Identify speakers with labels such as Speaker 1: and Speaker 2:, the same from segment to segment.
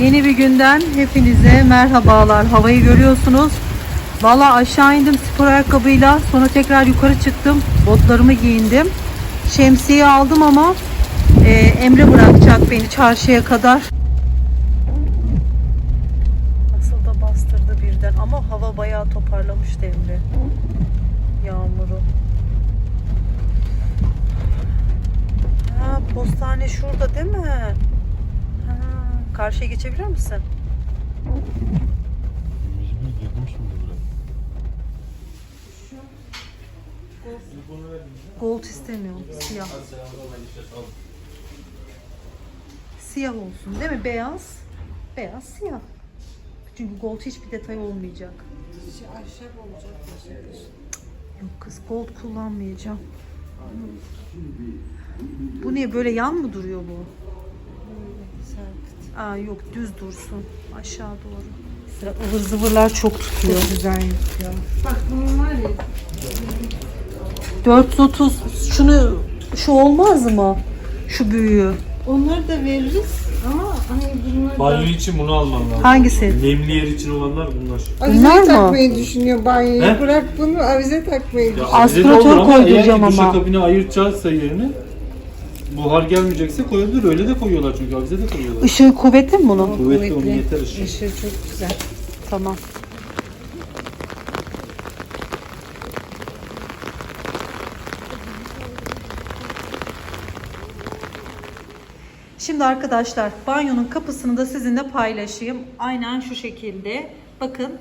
Speaker 1: Yeni bir günden hepinize merhabalar. Havayı görüyorsunuz. Valla aşağı indim spor ayakkabıyla. Sonra tekrar yukarı çıktım. Botlarımı giyindim. Şemsiye aldım ama e, Emre bırakacak beni çarşıya kadar. Nasıl da bastırdı birden ama hava bayağı toparlamıştı Emre. Yağmuru. Ha, postane şurada değil mi? Karşıya geçebilir misin?
Speaker 2: Mecbur girdim şimdi buraya.
Speaker 1: Gold istemiyorum. Siyah. Siyah olsun değil mi? Beyaz. Beyaz siyah. Çünkü gold hiçbir detay olmayacak. Yok kız gold kullanmayacağım. Bu ne böyle yan mı duruyor bu? Aa yok düz dursun. Aşağı doğru. Sıra ıvır zıvırlar çok tutuyor.
Speaker 3: Güzel ya. Bak bunun var ya
Speaker 1: 430 şunu şu olmaz mı? Şu büyüğü.
Speaker 3: onları da veririz ama hani bunlar
Speaker 2: Banyo için bunu alman lazım.
Speaker 1: Hangisi?
Speaker 2: Nemli yer için olanlar bunlar.
Speaker 3: avize
Speaker 1: Bunlar mı?
Speaker 3: takmayı düşünüyor banyoya.
Speaker 2: He?
Speaker 3: Bırak bunu avize takmayı düşünüyor.
Speaker 2: avize de
Speaker 1: Aspiratör
Speaker 2: olur ama
Speaker 1: koyduracağım
Speaker 2: eğer
Speaker 1: ama.
Speaker 2: duşakabini ayırtacaksa yerini buhar gelmeyecekse koyabilir. Öyle de koyuyorlar çünkü avize de koyuyorlar.
Speaker 1: Işığı kuvvetli mi bunun?
Speaker 2: Kuvvetli onun yeter ışığı.
Speaker 3: Işığı çok güzel.
Speaker 1: Tamam. Şimdi arkadaşlar banyonun kapısını da sizinle paylaşayım. Aynen şu şekilde. Bakın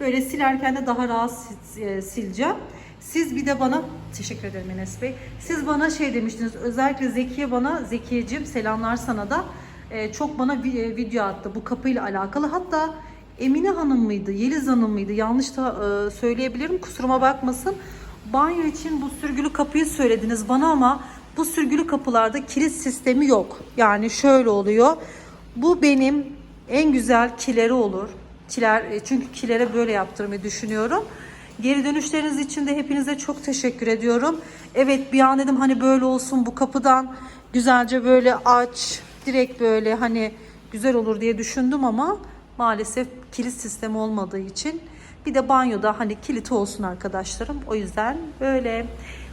Speaker 1: böyle silerken de daha rahat e, sileceğim. Siz bir de bana teşekkür ederim Enes Bey. Siz bana şey demiştiniz özellikle Zekiye bana Zekiye'cim selamlar sana da e, çok bana vi- e, video attı bu kapıyla alakalı. Hatta Emine Hanım mıydı, Yeliz Hanım mıydı? Yanlış da e, söyleyebilirim. Kusuruma bakmasın. Banyo için bu sürgülü kapıyı söylediniz bana ama bu sürgülü kapılarda kilit sistemi yok. Yani şöyle oluyor. Bu benim en güzel kileri olur. Kiler e, çünkü kilere böyle yaptırmayı düşünüyorum. Geri dönüşleriniz için de hepinize çok teşekkür ediyorum. Evet bir an dedim hani böyle olsun bu kapıdan güzelce böyle aç direkt böyle hani güzel olur diye düşündüm ama maalesef kilit sistemi olmadığı için bir de banyoda hani kilit olsun arkadaşlarım. O yüzden böyle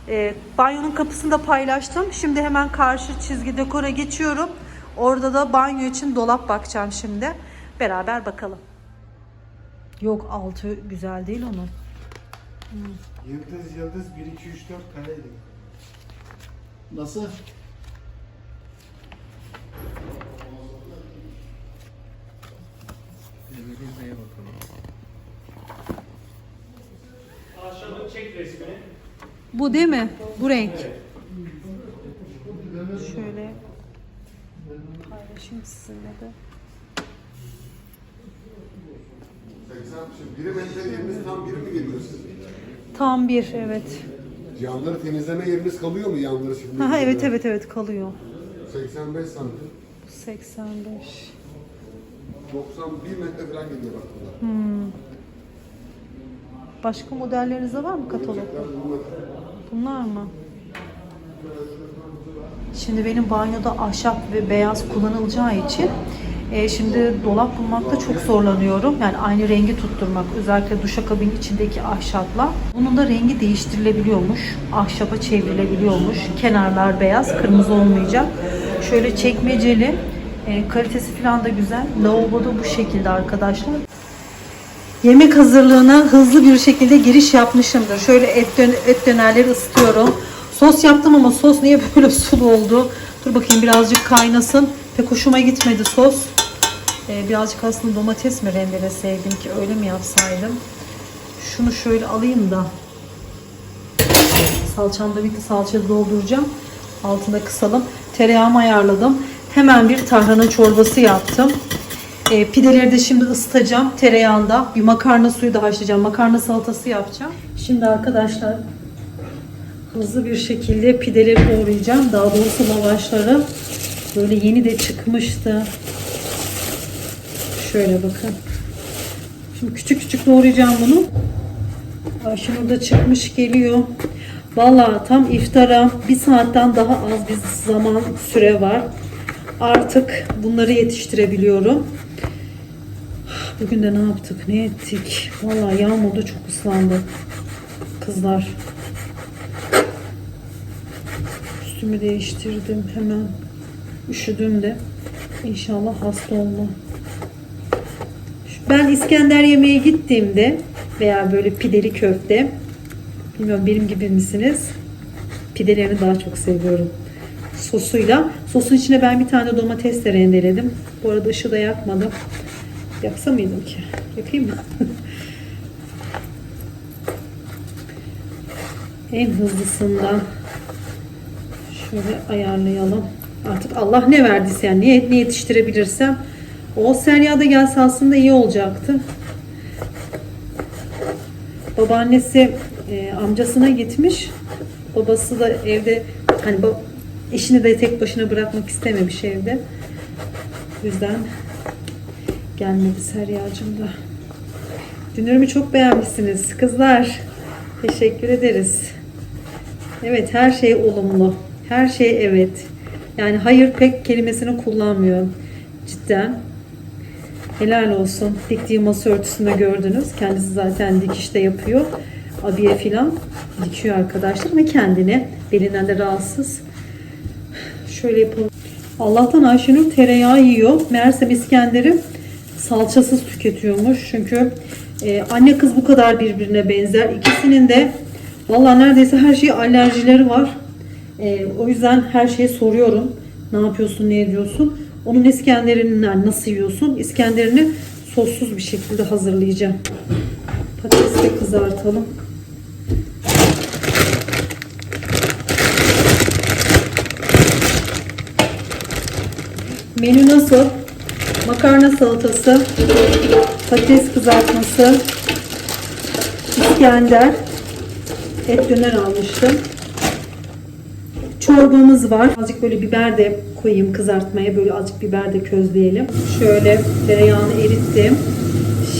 Speaker 1: e, banyonun kapısını da paylaştım. Şimdi hemen karşı çizgi dekora geçiyorum. Orada da banyo için dolap bakacağım şimdi. Beraber bakalım. Yok altı güzel değil onun.
Speaker 4: Yıldız yıldız 1 2 3 4 kareydi. Nasıl?
Speaker 1: Bu değil mi? Bu renk. Şöyle paylaşayım sizinle de.
Speaker 4: 80 şimdi biri yeriniz tam bir mi geliyor?
Speaker 1: Tam bir evet.
Speaker 4: Yanları temizleme yeriniz kalıyor mu yanları şimdi?
Speaker 1: Ha, evet evet evet kalıyor.
Speaker 4: 85 santim.
Speaker 1: 85.
Speaker 4: 91 metre falan geliyor bak bunlar.
Speaker 1: Başka modellerinizde var mı?
Speaker 4: Bunlar
Speaker 1: Bunlar mı? Şimdi benim banyoda ahşap ve beyaz kullanılacağı için e, şimdi dolap bulmakta çok zorlanıyorum. Yani aynı rengi tutturmak özellikle duşakabinin içindeki ahşapla. Bunun da rengi değiştirilebiliyormuş. Ahşaba çevrilebiliyormuş. Kenarlar beyaz, kırmızı olmayacak. Şöyle çekmeceli. E, kalitesi falan da güzel. Lavaboda bu şekilde arkadaşlar. Yemek hazırlığına hızlı bir şekilde giriş yapmışımdır. Şöyle et, dön- et dönerleri ısıtıyorum. Sos yaptım ama sos niye böyle sulu oldu? Dur bakayım birazcık kaynasın. Pek hoşuma gitmedi sos. Ee, birazcık aslında domates mi rendeleseydim ki öyle mi yapsaydım? Şunu şöyle alayım da. Salçam da bitti. Salçayı dolduracağım. Altına kısalım. Tereyağımı ayarladım. Hemen bir tarhana çorbası yaptım. E, pideleri de şimdi ısıtacağım tereyağında. Bir makarna suyu da haşlayacağım. Makarna salatası yapacağım. Şimdi arkadaşlar hızlı bir şekilde pideleri doğrayacağım. Daha doğrusu lavaşları. Böyle yeni de çıkmıştı. Şöyle bakın. Şimdi küçük küçük doğrayacağım bunu. Ayşenur da çıkmış geliyor. Valla tam iftara bir saatten daha az bir zaman süre var. Artık bunları yetiştirebiliyorum. Bugün de ne yaptık, ne ettik? Vallahi yağmurda çok ıslandı. Kızlar. Üstümü değiştirdim hemen. Üşüdüm de. İnşallah hasta olmam. Ben İskender yemeğe gittiğimde veya böyle pideli köfte bilmiyorum benim gibi misiniz? Pidelerini daha çok seviyorum. Sosuyla. Sosun içine ben bir tane domates de rendeledim. Bu arada ışığı da yakmadım. Yaksa mıydım ki? Yakayım mı? en hızlısından şöyle ayarlayalım. Artık Allah ne verdiyse yani ne, ne yetiştirebilirsem o Serya da gelse aslında iyi olacaktı. Babaannesi e, amcasına gitmiş. Babası da evde hani eşini de tek başına bırakmak istememiş evde. O yüzden gelmedi Serya'cığım da. Dünürümü çok beğenmişsiniz kızlar. Teşekkür ederiz. Evet her şey olumlu. Her şey evet. Yani hayır pek kelimesini kullanmıyorum. Cidden. Helal olsun. Diktiği masa örtüsünde gördünüz. Kendisi zaten dikişte yapıyor. Abiye filan dikiyor arkadaşlar ve kendine belinden de rahatsız. Şöyle yapalım. Allah'tan Ayşenur tereyağı yiyor. Meğersem İskender'i salçasız tüketiyormuş. Çünkü e, anne kız bu kadar birbirine benzer. İkisinin de vallahi neredeyse her şeye alerjileri var. E, o yüzden her şeyi soruyorum. Ne yapıyorsun, ne ediyorsun? Onun İskender'ini yani nasıl yiyorsun? İskender'ini sossuz bir şekilde hazırlayacağım. Patatesi de kızartalım. Menü nasıl? Makarna salatası, patates kızartması, İskender, et döner almıştım. Çorbamız var. Azıcık böyle biber de koyayım kızartmaya. Böyle azıcık biber de közleyelim. Şöyle tereyağını erittim.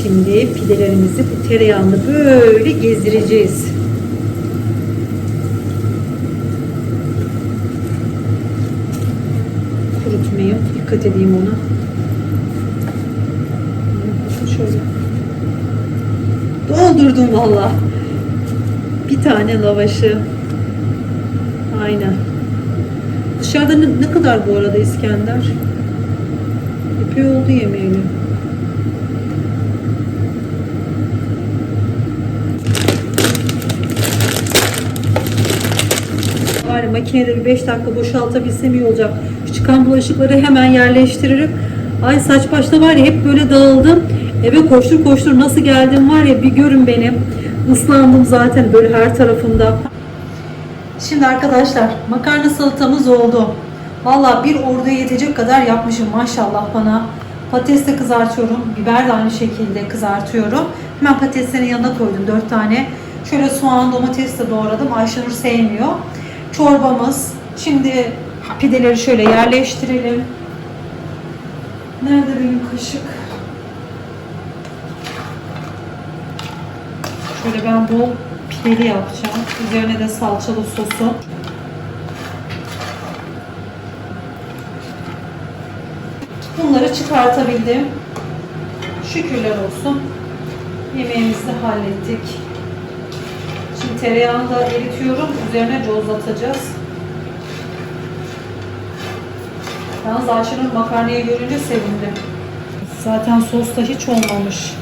Speaker 1: Şimdi pidelerimizi bu tereyağını böyle gezdireceğiz. Kurutmayayım. Dikkat edeyim ona. Şöyle. Doldurdum valla. Bir tane lavaşı. Aynen. Dışarıda ne, ne kadar bu arada İskender? Epey oldu yemeğini. Makinede bir 5 dakika boşaltabilsem iyi olacak. Şu çıkan bulaşıkları hemen yerleştiririm. Ay saç başta var ya hep böyle dağıldım. Eve koştur koştur nasıl geldim var ya bir görün beni. Islandım zaten böyle her tarafımda. Şimdi arkadaşlar makarna salatamız oldu. Valla bir orduya yetecek kadar yapmışım maşallah bana. Patates de kızartıyorum. Biber de aynı şekilde kızartıyorum. Hemen patateslerin yanına koydum 4 tane. Şöyle soğan, domates de doğradım. Ayşenur sevmiyor. Çorbamız. Şimdi pideleri şöyle yerleştirelim. Nerede benim kaşık? Şöyle ben bol pideli yapacağım. Üzerine de salçalı sosu. Bunları çıkartabildim. Şükürler olsun. Yemeğimizi hallettik. Şimdi tereyağını da eritiyorum. Üzerine cozlatacağız. Yalnız Ayşenur makarnayı görünce sevindi. Zaten sos da hiç olmamış.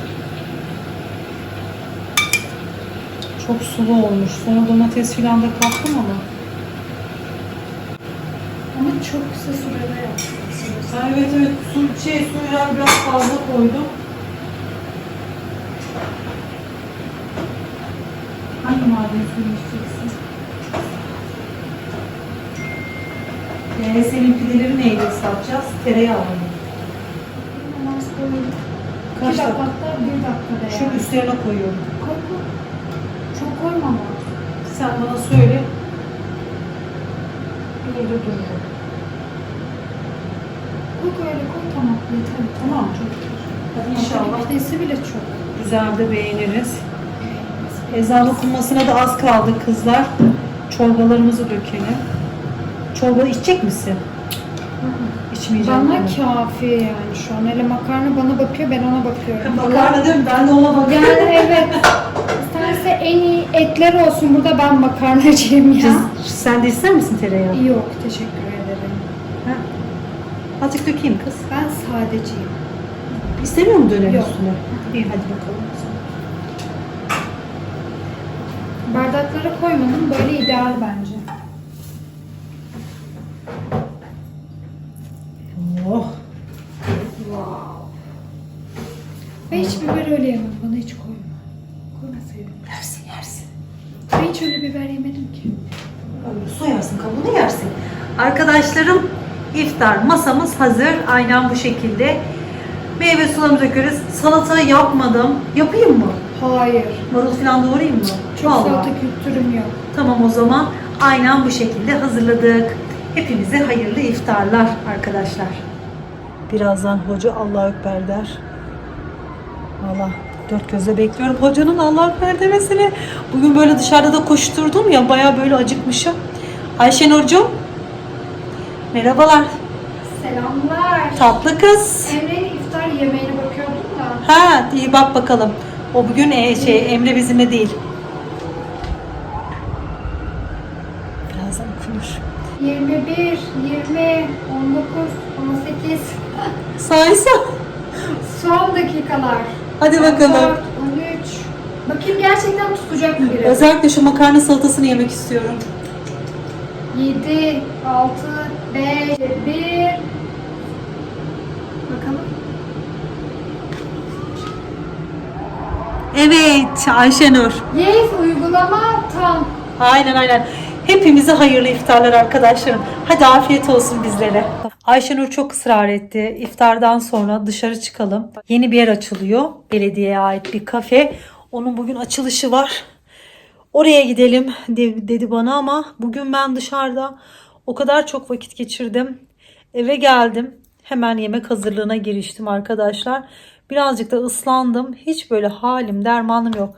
Speaker 1: Çok sulu olmuş. Sonra domates filan da kattım ama.
Speaker 3: Ama çok kısa sürede yaptınız.
Speaker 1: Ha, evet evet su, şey, suyla biraz fazla koydum. Hangi maden suyu içeceksin? Ee, senin pideleri neyle ıslatacağız? Tereyağı mı? Kaç dakika?
Speaker 3: bir dakikada
Speaker 1: Şunu
Speaker 3: yani.
Speaker 1: üstlerine koyuyorum.
Speaker 3: Koy koy. Çok koyma ama.
Speaker 1: Sen bana söyle.
Speaker 3: Yerde duruyor. Koy öyle koy tamam yeter.
Speaker 1: Tamam mı? Hadi inşallah.
Speaker 3: Pidesi bile çok.
Speaker 1: Güzel de beğeniriz. Ezan okunmasına da az kaldı kızlar. Çorbalarımızı dökelim. Çorba içecek misin? içmeyeceğim.
Speaker 3: Bana kafi yani şu an. Hele makarna bana bakıyor ben ona bakıyorum.
Speaker 1: Makarna değil mi? Ben de ona bakıyorum.
Speaker 3: Yani evet. İsterse en iyi etler olsun burada ben makarnacıyım ya.
Speaker 1: Kız, sen de ister misin tereyağı?
Speaker 3: Yok teşekkür ederim.
Speaker 1: Ha? Azıcık dökeyim kız.
Speaker 3: Ben sadeciyim.
Speaker 1: İstemiyor mu döner
Speaker 3: Yok.
Speaker 1: üstüne? İyi hadi bakalım.
Speaker 3: Bardaklara koymanın böyle ideal bence.
Speaker 1: Oh.
Speaker 3: Ben hiç biber öyle yemem. Bana hiç koyma.
Speaker 1: Yersin yersin.
Speaker 3: Ben hiç öyle biber yemedim ki.
Speaker 1: Soyarsın kabuğunu yersin. Arkadaşlarım iftar masamız hazır. Aynen bu şekilde. Meyve sularımızı döküyoruz. Salata yapmadım. Yapayım mı?
Speaker 3: Hayır.
Speaker 1: Marul falan doğrayayım mı?
Speaker 3: Çok
Speaker 1: Vallahi.
Speaker 3: salata kültürüm yok.
Speaker 1: Tamam o zaman aynen bu şekilde hazırladık. Hepinize hayırlı iftarlar arkadaşlar. Birazdan hoca Allah Ekber der. Valla dört gözle bekliyorum hocanın Allah Ekber demesini. Bugün böyle dışarıda da koşturdum ya baya böyle acıkmışım. Ayşe Nurcuğum. Merhabalar.
Speaker 3: Selamlar.
Speaker 1: Tatlı kız.
Speaker 3: Emre'nin iftar yemeğine bakıyordum da.
Speaker 1: Ha iyi bak bakalım. O bugün e, şey Emre bizimle değil. Birazdan okunur.
Speaker 3: 21, 20, 19, 18.
Speaker 1: Saysa.
Speaker 3: Son dakikalar.
Speaker 1: Hadi bakalım.
Speaker 3: 14, 13. Bakayım gerçekten tutacak mı biri?
Speaker 1: Özellikle şu makarna salatasını yemek istiyorum.
Speaker 3: 7, 6, 5, 1. Bakalım.
Speaker 1: Evet Ayşenur.
Speaker 3: Yes uygulama tam.
Speaker 1: Aynen aynen. Hepimize hayırlı iftarlar arkadaşlarım. Hadi afiyet olsun bizlere. Ayşenur çok ısrar etti. İftardan sonra dışarı çıkalım. Yeni bir yer açılıyor. Belediyeye ait bir kafe. Onun bugün açılışı var. Oraya gidelim de- dedi bana ama bugün ben dışarıda o kadar çok vakit geçirdim. Eve geldim. Hemen yemek hazırlığına giriştim arkadaşlar. Birazcık da ıslandım. Hiç böyle halim dermanım yok.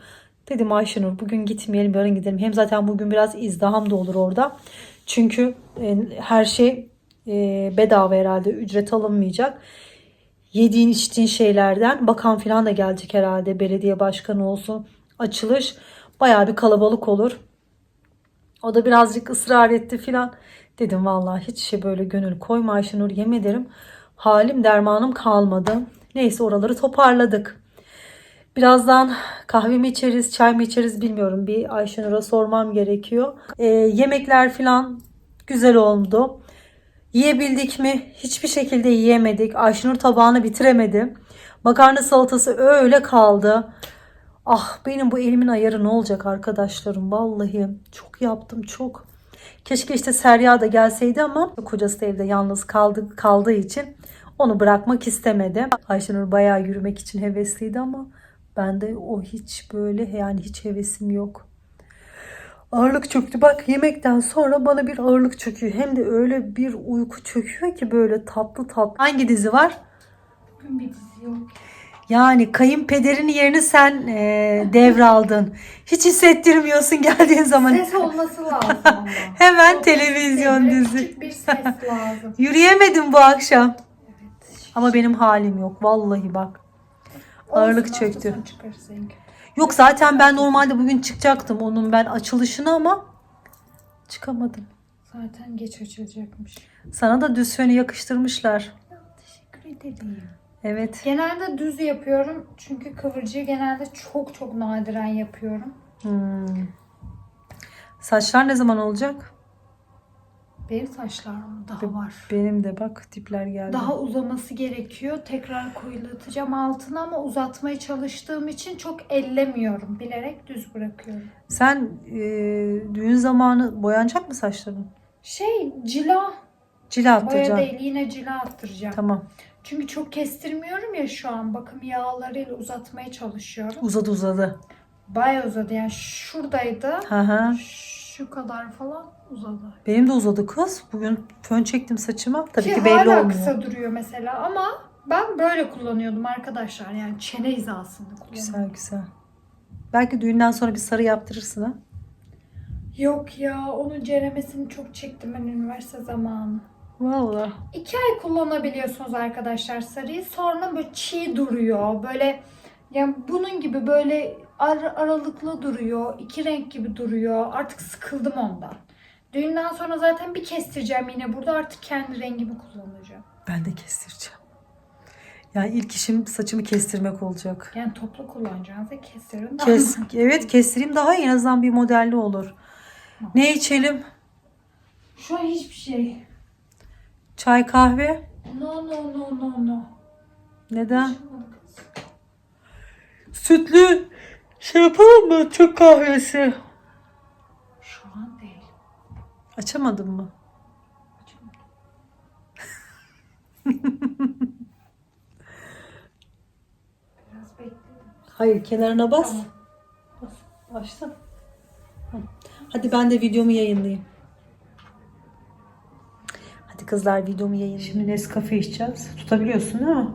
Speaker 1: Dedim Ayşenur bugün gitmeyelim yarın gidelim. Hem zaten bugün biraz izdiham da olur orada. Çünkü e, her şey e, bedava herhalde ücret alınmayacak. Yediğin içtiğin şeylerden bakan falan da gelecek herhalde. Belediye başkanı olsun. Açılış bayağı bir kalabalık olur. O da birazcık ısrar etti filan. Dedim vallahi hiç şey böyle gönül koyma Ayşenur yemin ederim. Halim dermanım kalmadı. Neyse oraları toparladık. Birazdan kahve mi içeriz, çay mı içeriz bilmiyorum. Bir Ayşenur'a sormam gerekiyor. Ee, yemekler filan güzel oldu. Yiyebildik mi? Hiçbir şekilde yiyemedik. Ayşenur tabağını bitiremedi. Makarna salatası öyle kaldı. Ah benim bu elimin ayarı ne olacak arkadaşlarım vallahi. Çok yaptım çok. Keşke işte Serya da gelseydi ama kocası da evde yalnız kaldı, kaldığı için onu bırakmak istemedi. Ayşenur bayağı yürümek için hevesliydi ama bende o hiç böyle yani hiç hevesim yok. Ağırlık çöktü. Bak yemekten sonra bana bir ağırlık çöküyor. Hem de öyle bir uyku çöküyor ki böyle tatlı tatlı. Hangi dizi var?
Speaker 3: Bugün bir dizi yok.
Speaker 1: Yani kayınpederin yerini sen e, devraldın. Hiç hissettirmiyorsun geldiğin zaman.
Speaker 3: Ses olması lazım.
Speaker 1: Hemen
Speaker 3: Çok
Speaker 1: televizyon
Speaker 3: böyle
Speaker 1: dizi.
Speaker 3: Küçük bir ses lazım.
Speaker 1: Yürüyemedim bu akşam. Ama benim halim yok. Vallahi bak. Ağırlık
Speaker 3: Olsun,
Speaker 1: çöktü.
Speaker 3: hafta sonu çıkarız en kötü.
Speaker 1: Yok zaten ben normalde bugün çıkacaktım onun ben açılışını ama çıkamadım.
Speaker 3: Zaten geç açılacakmış.
Speaker 1: Sana da düz fönü yakıştırmışlar.
Speaker 3: Teşekkür ederim.
Speaker 1: Evet.
Speaker 3: Genelde düz yapıyorum çünkü kıvırcığı genelde çok çok nadiren yapıyorum.
Speaker 1: Hmm. Saçlar ne zaman olacak?
Speaker 3: Benim saçlarım daha var.
Speaker 1: Benim de bak tipler geldi.
Speaker 3: Daha uzaması gerekiyor. Tekrar koyulatacağım altına ama uzatmaya çalıştığım için çok ellemiyorum. Bilerek düz bırakıyorum.
Speaker 1: Sen e, düğün zamanı boyanacak mı saçların?
Speaker 3: Şey cila.
Speaker 1: Cila
Speaker 3: Boya
Speaker 1: attıracaksın.
Speaker 3: değil yine cila attıracağım.
Speaker 1: Tamam.
Speaker 3: Çünkü çok kestirmiyorum ya şu an. Bakım yağlarıyla uzatmaya çalışıyorum.
Speaker 1: Uzadı uzadı.
Speaker 3: Baya uzadı yani şuradaydı.
Speaker 1: Hı hı.
Speaker 3: Şu kadar falan uzadı.
Speaker 1: Benim de uzadı kız. Bugün fön çektim saçıma. Tabii
Speaker 3: Ki,
Speaker 1: ki, belli
Speaker 3: hala
Speaker 1: olmuyor.
Speaker 3: kısa duruyor mesela ama ben böyle kullanıyordum arkadaşlar. Yani çene hizasında kullanıyordum.
Speaker 1: Güzel güzel. Belki düğünden sonra bir sarı yaptırırsın ha.
Speaker 3: Yok ya onun ceremesini çok çektim ben üniversite zamanı.
Speaker 1: Vallahi.
Speaker 3: İki ay kullanabiliyorsunuz arkadaşlar sarıyı. Sonra böyle çiğ duruyor. Böyle yani bunun gibi böyle ar- aralıklı duruyor. iki renk gibi duruyor. Artık sıkıldım ondan. Düğünden sonra zaten bir kestireceğim yine burada. Artık kendi rengimi kullanacağım.
Speaker 1: Ben de kestireceğim. Yani ilk işim saçımı kestirmek olacak.
Speaker 3: Yani toplu kullanacağınızda kestirin. daha
Speaker 1: Kes, evet kestireyim daha iyi. en azından bir modelli olur. Ne içelim?
Speaker 3: Şu an hiçbir şey.
Speaker 1: Çay kahve?
Speaker 3: No no no no no.
Speaker 1: Neden? Sütlü şey yapalım mı? Türk kahvesi.
Speaker 3: Şu an değil.
Speaker 1: Açamadın mı?
Speaker 3: Biraz bekledim.
Speaker 1: Hayır kenarına bas.
Speaker 3: Tamam.
Speaker 1: Bas. Başla. Hı. Hadi ben de videomu yayınlayayım. Hadi kızlar videomu yayınlayayım. Şimdi Nescafe içeceğiz. Tutabiliyorsun değil mi?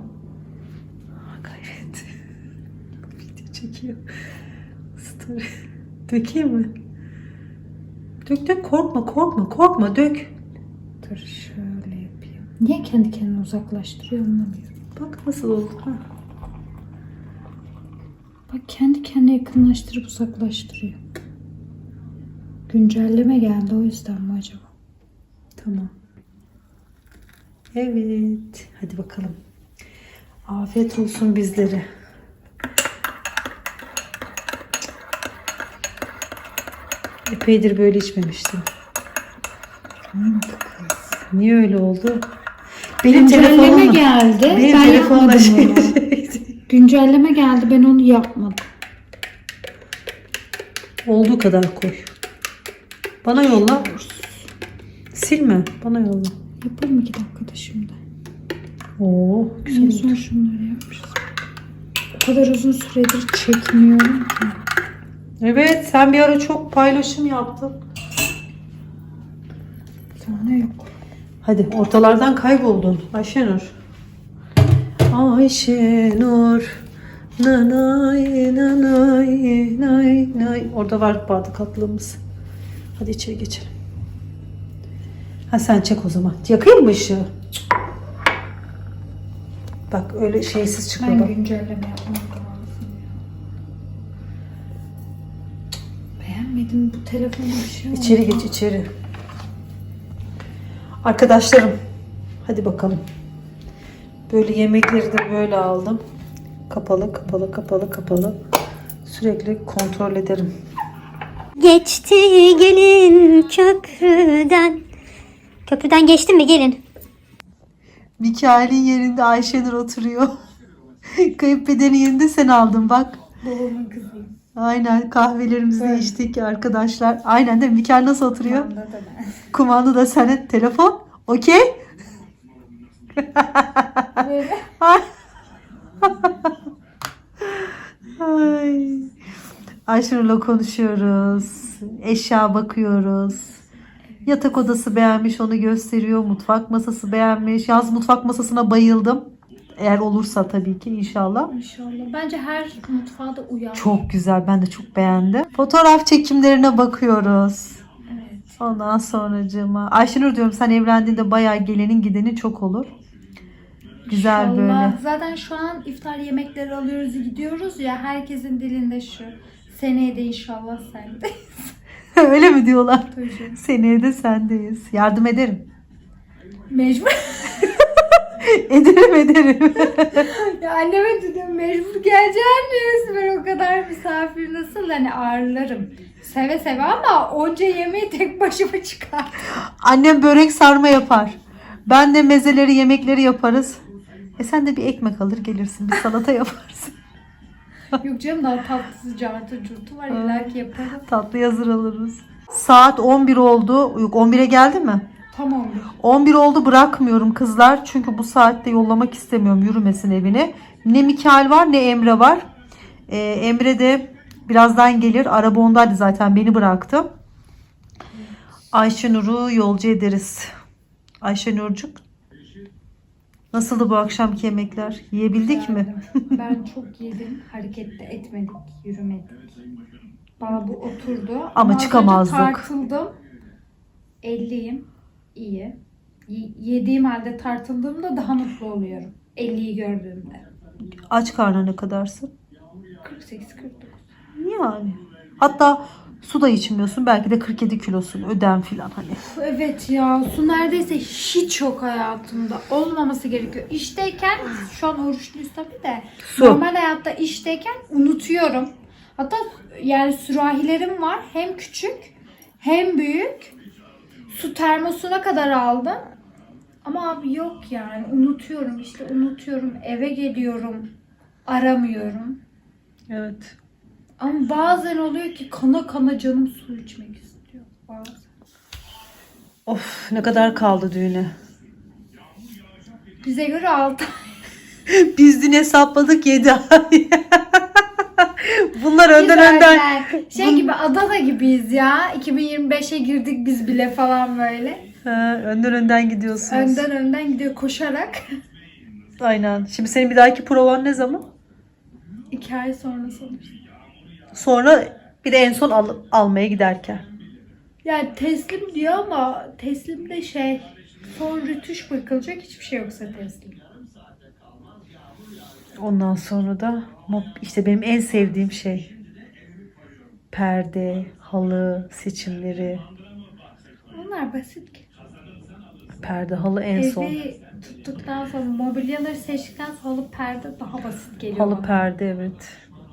Speaker 1: Gayret. Video çekiyor. Story. Dökeyim mi? Dök dök korkma korkma korkma dök.
Speaker 3: Dur şöyle yapayım. Niye kendi kendine uzaklaştırıyor anlamıyorum.
Speaker 1: Bak nasıl oldu. Ha.
Speaker 3: Bak kendi kendine yakınlaştırıp uzaklaştırıyor. Güncelleme geldi o yüzden mi acaba?
Speaker 1: Tamam. Evet. Hadi bakalım. Afiyet olsun bizlere. Epeydir böyle içmemiştim. Niye öyle oldu? Benim
Speaker 3: Güncelleme
Speaker 1: telefonum
Speaker 3: geldi.
Speaker 1: Benim
Speaker 3: ben yapmadım
Speaker 1: şey.
Speaker 3: onu. Güncelleme geldi ben onu yapmadım.
Speaker 1: Olduğu kadar koy. Bana yolla. Silme. Bana yolla.
Speaker 3: Yapalım iki dakikada şimdi.
Speaker 1: Oo, güzel.
Speaker 3: En son şunları yapmışız. O kadar uzun süredir çekmiyorum ki.
Speaker 1: Evet, sen bir ara çok paylaşım yaptın.
Speaker 3: Sonra yok.
Speaker 1: Hadi ortalardan kayboldun Ayşenur. Ayşenur. Nanay nanay nay nay. Orada var bardak atlığımız. Hadi içeri geçelim. Ha sen çek o zaman. Yakayım mı ışığı? Bak öyle şeysiz çıkıyor
Speaker 3: Ben
Speaker 1: bak.
Speaker 3: güncelleme yapmam lazım ya. Beğenmedim bu telefonda bir şey oldu.
Speaker 1: İçeri geç içeri. Arkadaşlarım hadi bakalım. Böyle yemekleri de böyle aldım. Kapalı kapalı kapalı kapalı. Sürekli kontrol ederim.
Speaker 5: Geçti gelin köprüden. Köprüden geçtin mi gelin?
Speaker 1: Mikail'in yerinde Ayşenur oturuyor. Kayınpederin yerinde sen aldın bak.
Speaker 3: Babamın kızıyım.
Speaker 1: Aynen kahvelerimizi
Speaker 3: Böyle.
Speaker 1: içtik arkadaşlar. Aynen değil mi? Mikail nasıl oturuyor?
Speaker 3: Kumanda da ben.
Speaker 1: Kumanda da senin. Telefon. Okey. Ay. Ayşenur'la konuşuyoruz. Eşya bakıyoruz. Yatak odası beğenmiş onu gösteriyor. Mutfak masası beğenmiş. Yaz mutfak masasına bayıldım. Eğer olursa tabii ki inşallah.
Speaker 3: İnşallah. Bence her mutfağa da uyar.
Speaker 1: Çok güzel. Ben de çok beğendim. Fotoğraf çekimlerine bakıyoruz.
Speaker 3: Evet.
Speaker 1: Ondan sonracığıma. Ayşenur diyorum sen evlendiğinde bayağı gelenin gidenin çok olur. Güzel
Speaker 3: İnşallah.
Speaker 1: böyle.
Speaker 3: Zaten şu an iftar yemekleri alıyoruz gidiyoruz ya herkesin dilinde şu. Seneye de inşallah sen de.
Speaker 1: Öyle mi diyorlar?
Speaker 3: Tabii.
Speaker 1: Seneye de sendeyiz. Yardım ederim.
Speaker 3: Mecbur.
Speaker 1: Ederim ederim.
Speaker 3: ya anneme dedim mecbur geleceğim diyorsun. Ben o kadar misafir nasıl hani ağırlarım. Seve seve ama onca yemeği tek başıma çıkar.
Speaker 1: Annem börek sarma yapar. Ben de mezeleri yemekleri yaparız. E sen de bir ekmek alır gelirsin. Bir salata yaparsın.
Speaker 3: Yok canım daha tatlısı cartı curtu var illa ki yaparım.
Speaker 1: Tatlı hazır alırız. Saat 11 oldu. Yok 11'e geldi mi?
Speaker 3: Tamam.
Speaker 1: 11 oldu bırakmıyorum kızlar. Çünkü bu saatte yollamak istemiyorum yürümesin evine. Ne Mikael var ne Emre var. Ee, Emre de birazdan gelir. Araba ondaydı zaten beni bıraktı. Ayşenur'u yolcu ederiz. Ayşenur'cuk. Nasıldı bu akşamki yemekler? Yiyebildik mi?
Speaker 3: Ben çok yedim. Hareket de etmedik, yürümedik. Babu oturdu.
Speaker 1: Ama
Speaker 3: az
Speaker 1: çıkamazdık.
Speaker 3: Tartıldım. 50'yim. İyi. y- yediğim halde tartıldığımda daha mutlu oluyorum. 50'yi gördüğümde.
Speaker 1: Aç karnına ne kadarsın?
Speaker 3: 48 49.
Speaker 1: Yani. Hatta su da içmiyorsun. Belki de 47 kilosun. Ödem filan hani.
Speaker 3: Evet ya su neredeyse hiç yok hayatımda. Olmaması gerekiyor. İşteyken şu an oruçluyuz tabii de.
Speaker 1: Su.
Speaker 3: Normal hayatta işteyken unutuyorum. Hatta yani sürahilerim var. Hem küçük hem büyük. Su termosuna kadar aldım. Ama abi yok yani. Unutuyorum işte unutuyorum. Eve geliyorum. Aramıyorum.
Speaker 1: Evet.
Speaker 3: Ama bazen oluyor ki kana kana canım su içmek istiyor. Bazen.
Speaker 1: Of ne kadar kaldı düğüne.
Speaker 3: Bize göre 6
Speaker 1: Biz dün hesapladık 7 ay. Bunlar önden önden.
Speaker 3: Şey gibi Adana gibiyiz ya. 2025'e girdik biz bile falan böyle.
Speaker 1: Ha, önden önden gidiyorsunuz.
Speaker 3: Önden önden gidiyor koşarak.
Speaker 1: Aynen. Şimdi senin bir dahaki provan ne zaman?
Speaker 3: İki ay sonra sonuçta.
Speaker 1: Sonra bir de en son al- almaya giderken.
Speaker 3: Yani teslim diyor ama teslim de şey son rütüş bakılacak hiçbir şey yoksa teslim.
Speaker 1: Ondan sonra da işte benim en sevdiğim şey perde, halı seçimleri.
Speaker 3: Onlar basit ki.
Speaker 1: Perde, halı en son.
Speaker 3: Evi tuttuktan sonra mobilyaları seçtikten sonra perde daha basit geliyor
Speaker 1: Halı
Speaker 3: bana.
Speaker 1: perde evet.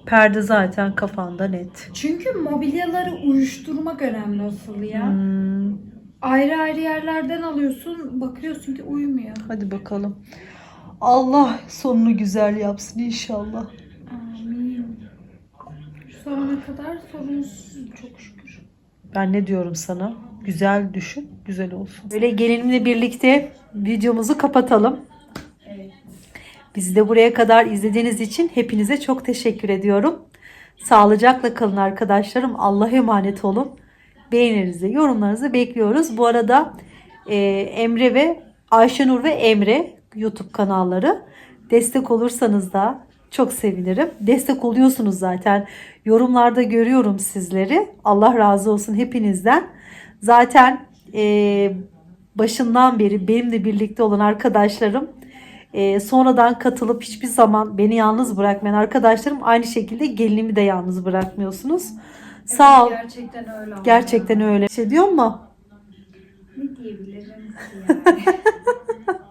Speaker 1: Perde zaten kafanda net.
Speaker 3: Çünkü mobilyaları uyuşturmak önemli asıl ya.
Speaker 1: Hmm,
Speaker 3: Ayrı ayrı yerlerden alıyorsun bakıyorsun ki uymuyor.
Speaker 1: hadi bakalım. Allah sonunu güzel yapsın inşallah.
Speaker 3: Amin. Şu zamana kadar sorunsuz çok şükür.
Speaker 1: Ben ne diyorum sana? Güzel düşün, güzel olsun. Böyle gelinimle birlikte videomuzu kapatalım. Bizi de buraya kadar izlediğiniz için hepinize çok teşekkür ediyorum. Sağlıcakla kalın arkadaşlarım. Allah'a emanet olun. Beğenilerinizi, yorumlarınızı bekliyoruz. Bu arada e, Emre ve Ayşenur ve Emre YouTube kanalları destek olursanız da çok sevinirim. Destek oluyorsunuz zaten. Yorumlarda görüyorum sizleri. Allah razı olsun hepinizden. Zaten e, başından beri benimle birlikte olan arkadaşlarım e, sonradan katılıp hiçbir zaman beni yalnız bırakmayan arkadaşlarım aynı şekilde gelinimi de yalnız bırakmıyorsunuz. Sağ ol.
Speaker 3: Gerçekten öyle.
Speaker 1: Gerçekten öyle. Şey diyor mu?
Speaker 3: Ne diyebilirim yani.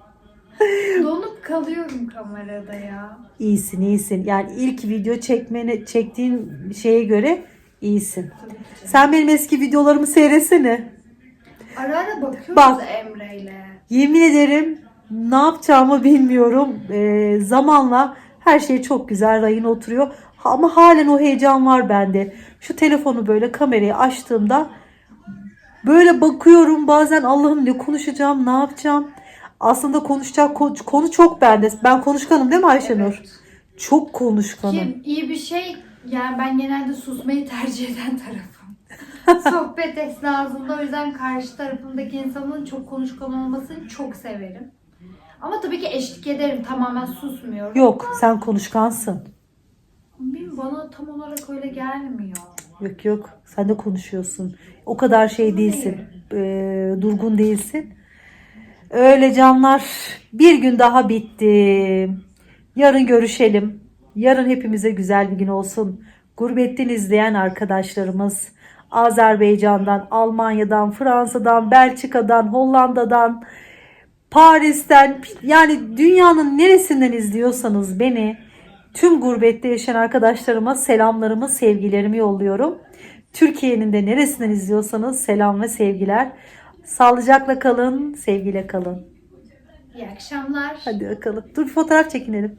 Speaker 3: Donup kalıyorum kamerada ya.
Speaker 1: İyisin iyisin. Yani ilk video çekmene çektiğin şeye göre iyisin. Sen benim eski videolarımı seyretsene.
Speaker 3: Ara ara bakıyoruz
Speaker 1: Bak.
Speaker 3: Emre'yle.
Speaker 1: Yemin ederim ne yapacağımı bilmiyorum. Ee, zamanla her şey çok güzel rayına oturuyor. Ama halen o heyecan var bende. Şu telefonu böyle kamerayı açtığımda böyle bakıyorum bazen Allah'ım ne konuşacağım ne yapacağım. Aslında konuşacak konu, konu çok bende. Ben konuşkanım değil mi Ayşenur? Çok konuşkanım.
Speaker 3: Ki iyi bir şey yani ben genelde susmayı tercih eden tarafım. Sohbet esnasında o yüzden karşı tarafımdaki insanın çok konuşkan olmasını çok severim. Ama tabii ki eşlik ederim. Tamamen susmuyorum.
Speaker 1: Yok sen konuşkansın.
Speaker 3: Bilmiyorum, bana tam olarak öyle gelmiyor.
Speaker 1: Yok yok sen de konuşuyorsun. O kadar şey değilsin. Ee, durgun değilsin. Öyle canlar. Bir gün daha bitti. Yarın görüşelim. Yarın hepimize güzel bir gün olsun. Gurbetten izleyen arkadaşlarımız Azerbaycan'dan, Almanya'dan, Fransa'dan, Belçika'dan, Hollanda'dan, Paris'ten yani dünyanın neresinden izliyorsanız beni tüm gurbette yaşayan arkadaşlarıma selamlarımı, sevgilerimi yolluyorum. Türkiye'nin de neresinden izliyorsanız selam ve sevgiler. Sağlıcakla kalın, sevgiyle kalın.
Speaker 3: İyi akşamlar.
Speaker 1: Hadi bakalım. Dur fotoğraf çekinelim.